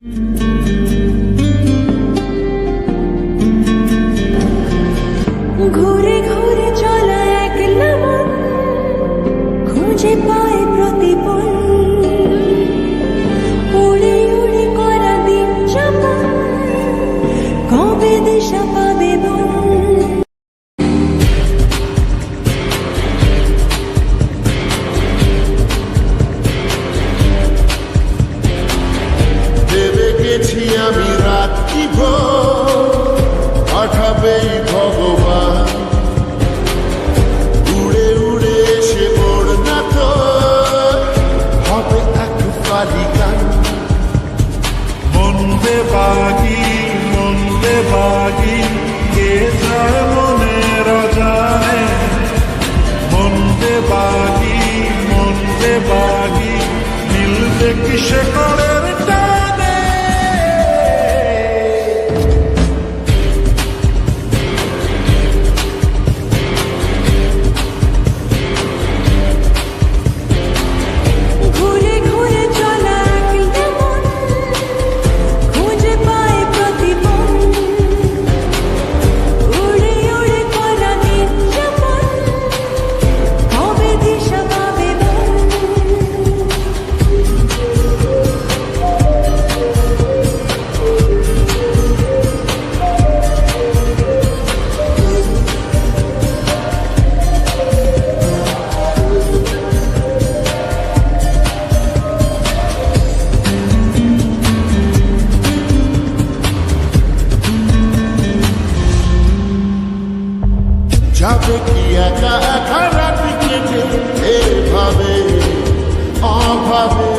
Música আমি রাত্রি ভোর পাঠাবে ভগবান? উড়ে উড়ে এসে ওর না তো হবে এক বালিকান মনবে বাগি মনবে বাগি, কে যায় মনে রাজায়? মনবে বাগি মনবে বাগি, মিলবে কিসে কর রাখা রাত কেটে এভাবে অভাবে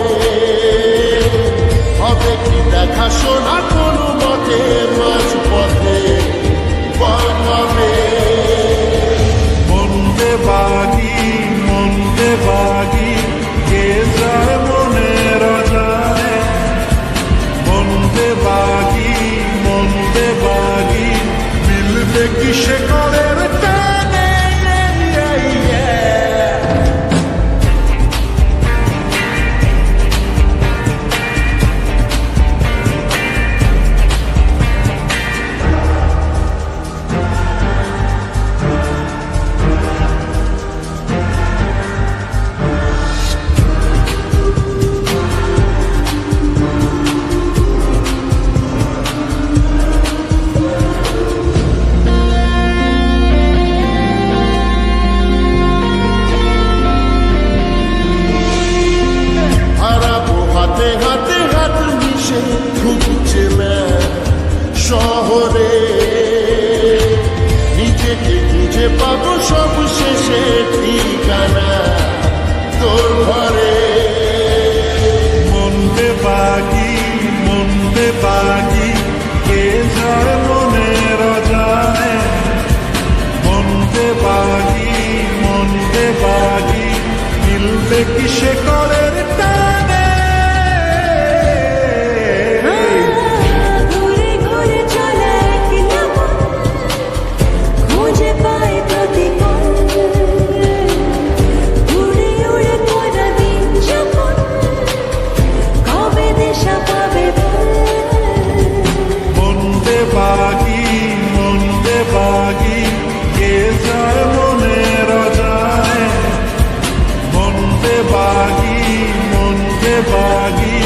बानी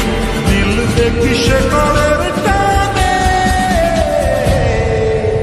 दिल से किसे का